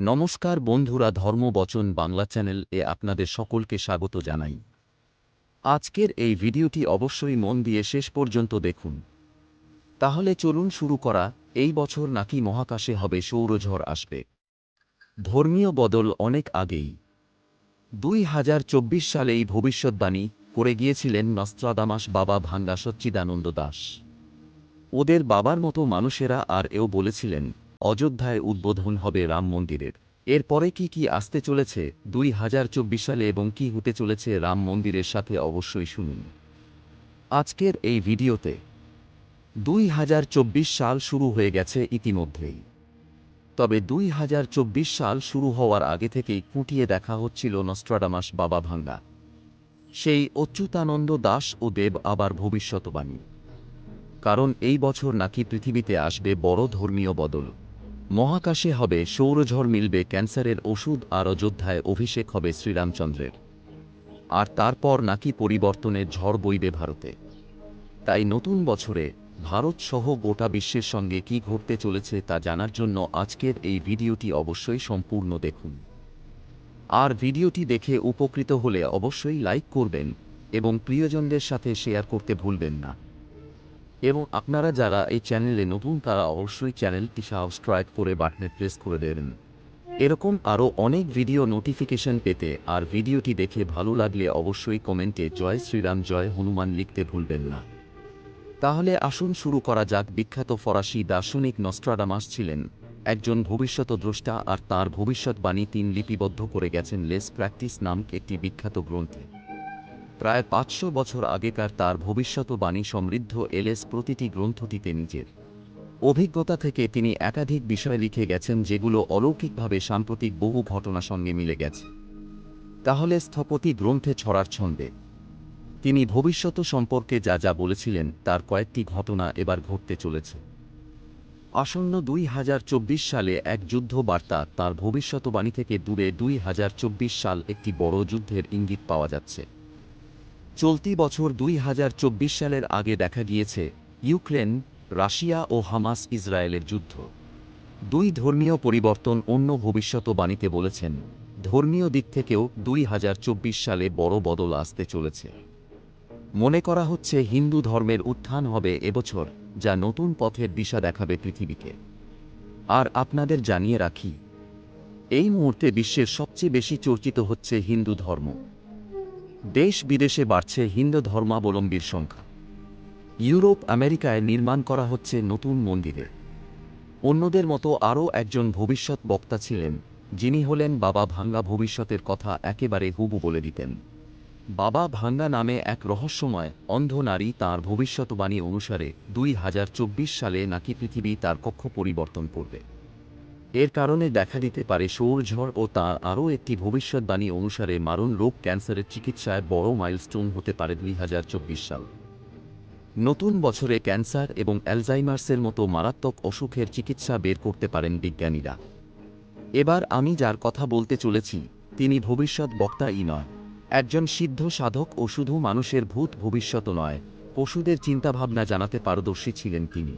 নমস্কার বন্ধুরা ধর্মবচন বাংলা চ্যানেল এ আপনাদের সকলকে স্বাগত জানাই। আজকের এই ভিডিওটি অবশ্যই মন দিয়ে শেষ পর্যন্ত দেখুন। তাহলে চলুন শুরু করা, এই বছর নাকি মহাকাশে হবে সৌরঝড় আসবে। ধর্মীয় বদল অনেক আগেই। দুই হাজার চব্বিশ সালেই ভবিষ্যৎবাণী করে গিয়েছিলেন নস্ত্রাদামাস বাবা ভাঙ্গা সচ্চিদানন্দ দাস। ওদের বাবার মতো মানুষেরা আর এও বলেছিলেন অযোধ্যায় উদ্বোধন হবে রাম মন্দিরের। এরপরে কি কি আসতে চলেছে? দুই হাজার চব্বিশ সালে এবং কি হতে চলেছে রাম মন্দিরের সাথে অবশ্যই শুনুন। আজকের এই ভিডিওতে দুই হাজার চব্বিশ সাল শুরু হয়ে গেছে ইতিমধ্যেই। তবে দুই হাজার চব্বিশ সাল শুরু হওয়ার আগে থেকেই কুটিয়ে দেখা হচ্ছিল নস্ট্রাডামাস বাবা ভাঙ্গা। সেই অচ্যুতানন্দ দাস ও দেব আবার ভবিষ্যৎবাণী। কারণ এই বছর নাকি পৃথিবীতে আসবে বড় ধর্মীয় বদল। মহাকাশে হবে সৌরঝড় মিলবে ক্যান্সারের ওষুধ আর অযোধ্যায় অভিষেক হবে শ্রীরামচন্দ্রের। আর তারপর নাকি পরিবর্তনের ঝড় বইবে ভারতে। তাই নতুন বছরে ভারত সহ গোটা বিশ্বের সঙ্গে কি ঘটতে চলেছে তা জানার জন্য আজকের এই ভিডিওটি অবশ্যই সম্পূর্ণ দেখুন। আর ভিডিওটি দেখে উপকৃত হলে অবশ্যই লাইক করবেন এবং প্রিয়জনদের সাথে শেয়ার করতে ভুলবেন না। এবং আপনারা যারা এই চ্যানেলে নতুন, তারা অবশ্যই চ্যানেলটি সাবস্ক্রাইব করে বাটনে প্রেস করে দেবেন। এরকম আরও অনেক ভিডিও নোটিফিকেশন পেতে আর ভিডিওটি দেখে ভালো লাগলে অবশ্যই কমেন্টে জয় শ্রীরাম, জয় হনুমান লিখতে ভুলবেন না। তাহলে আসুন শুরু করা যাক। বিখ্যাত ফরাসি দার্শনিক নস্ট্রাডামাস ছিলেন একজন ভবিষ্যৎ দ্রষ্টা আর তাঁর ভবিষ্যৎবাণী তিন লিপিবদ্ধ করে গেছেন লেস প্র্যাকটিস নামক একটি বিখ্যাত গ্রন্থে। প্রায় পাঁচশো বছর আগেকার তার ভবিষ্যৎবাণী সমৃদ্ধ এলএস প্রতিটি গ্রন্থটিতে নিজের অভিজ্ঞতা থেকে তিনি একাধিক বিষয় লিখে গেছেন যেগুলো অলৌকিকভাবে সাম্প্রতিক বহু ঘটনা সঙ্গে মিলে গেছে। তাহলে স্থপতি গ্রন্থে ছড়ার ছন্দে। তিনি ভবিষ্যৎ সম্পর্কে যা যা বলেছিলেন তার কয়েকটি ঘটনা এবার ঘটতে চলেছে। আসন্ন দুই হাজার চব্বিশ সালে এক যুদ্ধ বার্তা তার ভবিষ্যৎবাণী থেকে দূরে দুই হাজার চব্বিশ সাল একটি বড় যুদ্ধের ইঙ্গিত পাওয়া যাচ্ছে। চলতি বছর দুই হাজার চব্বিশ সালের আগে দেখা গিয়েছে ইউক্রেন, রাশিয়া ও হামাস ইসরায়েলের যুদ্ধ। দুই ধর্মীয় পরিবর্তন অন্য ভবিষ্যৎবাণীতে বলেছেন, ধর্মীয় দিক থেকেও দুই হাজার চব্বিশ সালে বড় বদল আসতে চলেছে। মনে করা হচ্ছে হিন্দু ধর্মের উত্থান হবে এবছর, যা নতুন পথের দিশা দেখাবে পৃথিবীকে। আর আপনাদের জানিয়ে রাখি, এই মুহূর্তে বিশ্বের সবচেয়ে বেশি চর্চিত হচ্ছে হিন্দু ধর্ম। দেশ বিদেশে বাড়ছে হিন্দু ধর্মাবলম্বীর সংখ্যা। ইউরোপ আমেরিকায় নির্মাণ করা হচ্ছে নতুন মন্দিরে। অন্যদের মতো আরও একজন ভবিষ্যৎ বক্তা ছিলেন, যিনি হলেন বাবা ভাঙ্গা ভবিষ্যতের কথা একেবারে হুবু বলে দিতেন। বাবা ভাঙ্গা নামে এক রহস্যময়, অন্ধ নারী তাঁর ভবিষ্যৎবাণী অনুসারে দুই হাজার চব্বিশ সালে নাকি পৃথিবী তার কক্ষ পরিবর্তন করবে। এর কারণে দেখা দিতে পারে সৌরঝড় ও তার আরও একটি ভবিষ্যৎবাণী অনুসারে মারণ রোগ ক্যান্সারের চিকিৎসায় বড় মাইলস্টোন হতে পারে দুই হাজার চব্বিশ সাল। নতুন বছরে ক্যান্সার এবং অ্যালজাইমার্সের মতো মারাত্মক অসুখের চিকিৎসা বের করতে পারেন বিজ্ঞানীরা। এবার আমি যার কথা বলতে চলেছি, তিনি ভবিষ্যৎ বক্তাই নয়। একজন সিদ্ধ সাধক ও শুধু মানুষের ভূত ভবিষ্যৎ নয়, পশুদের চিন্তাভাবনা জানাতে পারদর্শী ছিলেন তিনি।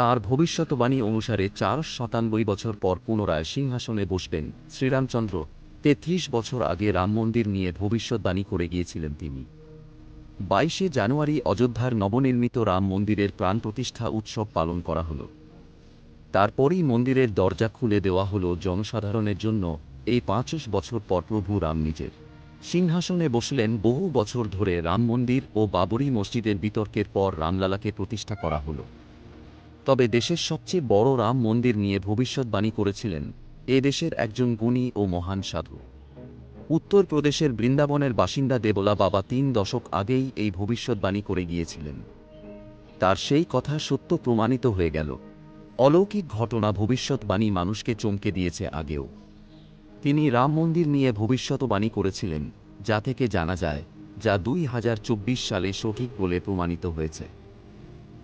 তার ভবিষ্যৎবাণী অনুসারে চার সাতানব্বই বছর পর পুনরায় সিংহাসনে বসবেন শ্রীরামচন্দ্র। তেত্রিশ বছর আগে রাম মন্দির নিয়ে ভবিষ্যৎবাণী করে গিয়েছিলেন তিনি। বাইশে জানুয়ারি অযোধ্যার নবনির্মিত রাম মন্দিরের প্রাণ প্রতিষ্ঠা উৎসব পালন করা হল। তারপরই মন্দিরের দরজা খুলে দেওয়া হল জনসাধারণের জন্য এই পাঁচশো বছর পর প্রভু রাম নিজের। সিংহাসনে বসলেন বহু বছর ধরে রাম মন্দির ও বাবরি মসজিদের বিতর্কের পর রামলালাকে প্রতিষ্ঠা করা হলো। তবে দেশের সবচেয়ে বড় রাম মন্দির নিয়ে ভবিষ্যৎবাণী করেছিলেন এ দেশের একজন গুণী ও মহান সাধু। উত্তরপ্রদেশের বৃন্দাবনের বাসিন্দা দেবলা বাবা তিন দশক আগেই এই ভবিষ্যৎবাণী করে গিয়েছিলেন। তার সেই কথা সত্য প্রমাণিত হয়ে গেল। অলৌকিক ঘটনা ভবিষ্যৎবাণী মানুষকে চমকে দিয়েছে আগেও। তিনি রাম মন্দির নিয়ে ভবিষ্যৎবাণী করেছিলেন, যা থেকে জানা যায়, যা দুই হাজার চব্বিশ সালে সঠিক বলে প্রমাণিত হয়েছে।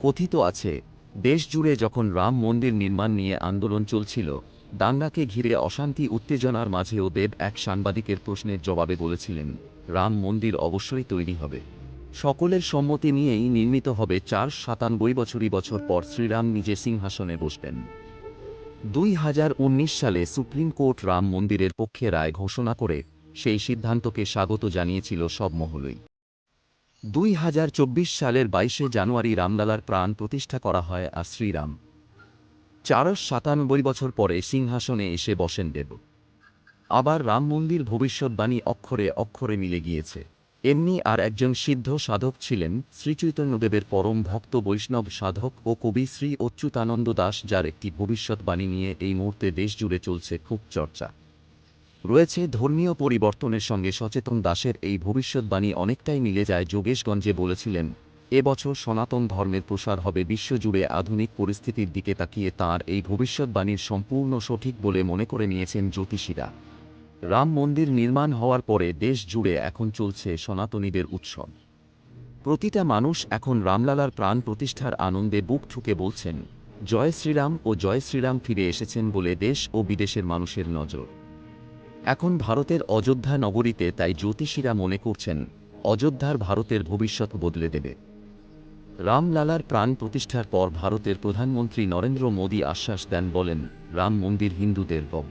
কথিত আছে দেশ জুড়ে যখন রাম মন্দির নির্মাণ নিয়ে আন্দোলন চলছিল, দাঙ্গাকে ঘিরে অশান্তি, উত্তেজনার মাঝেও দেব এক সাংবাদিকের প্রশ্নের জবাবে বলেছিলেন, রাম মন্দির অবশ্যই তৈরি হবে। সকলের সম্মতি নিয়েই নির্মিত হবে চার সাতানব্বই বছরই বছর পর শ্রীরাম নিজে সিংহাসনে বসবেন। দুই হাজার উনিশ সালে সুপ্রিম কোর্ট রাম মন্দিরের পক্ষে রায় ঘোষণা করে সেই সিদ্ধান্তকে স্বাগত জানিয়েছিল সব মহলই। দুই হাজার চব্বিশ সালের বাইশে জানুয়ারি রামলালার প্রাণ প্রতিষ্ঠা করা হয় আর শ্রীরাম। চারশ সাতানব্বই বছর পরে সিংহাসনে এসে বসেন দেব। আবার রাম মন্দির ভবিষ্যৎবাণী অক্ষরে অক্ষরে মিলে গিয়েছে। এমনি আর একজন সিদ্ধ সাধক ছিলেন শ্রীচৈতন্যদেবের পরম ভক্ত বৈষ্ণব সাধক ও কবি শ্রী অচ্যুতানন্দ দাস, যার একটি ভবিষ্যৎবাণী নিয়ে এই মুহূর্তে দেশ জুড়ে চলছে খুব চর্চা। রয়েছে ধর্মীয় পরিবর্তনের সঙ্গে সচেতন দাসের এই ভবিষ্যৎবাণী অনেকটাই মিলে যায় যোগেশগঞ্জে বলেছিলেন। এবছর সনাতন ধর্মের প্রসার হবে বিশ্বজুড়ে আধুনিক পরিস্থিতির দিকে তাকিয়ে তাঁর এই ভবিষ্যৎবাণীর সম্পূর্ণ সঠিক বলে মনে করে নিয়েছেন জ্যোতিষীরা। রাম মন্দির নির্মাণ হওয়ার পরে দেশ জুড়ে এখন চলছে সনাতনীদের উৎসব। প্রতিটা মানুষ এখন রামলালার প্রাণ প্রতিষ্ঠার আনন্দে বুক ঠুকে বলছেন, জয় শ্রীরাম ও জয় শ্রীরাম ফিরে এসেছেন বলে দেশ ও বিদেশের মানুষের নজর। এখন ভারতের অযোধ্যা নগরীতে তাই জ্যোতিষীরা মনে করছেন, অযোধ্যার ভারতের ভবিষ্যৎ বদলে দেবে। রামলালার প্রাণ প্রতিষ্ঠার পর ভারতের প্রধানমন্ত্রী নরেন্দ্র মোদী আশ্বাস দেন বলেন, রাম মন্দির হিন্দুদের গব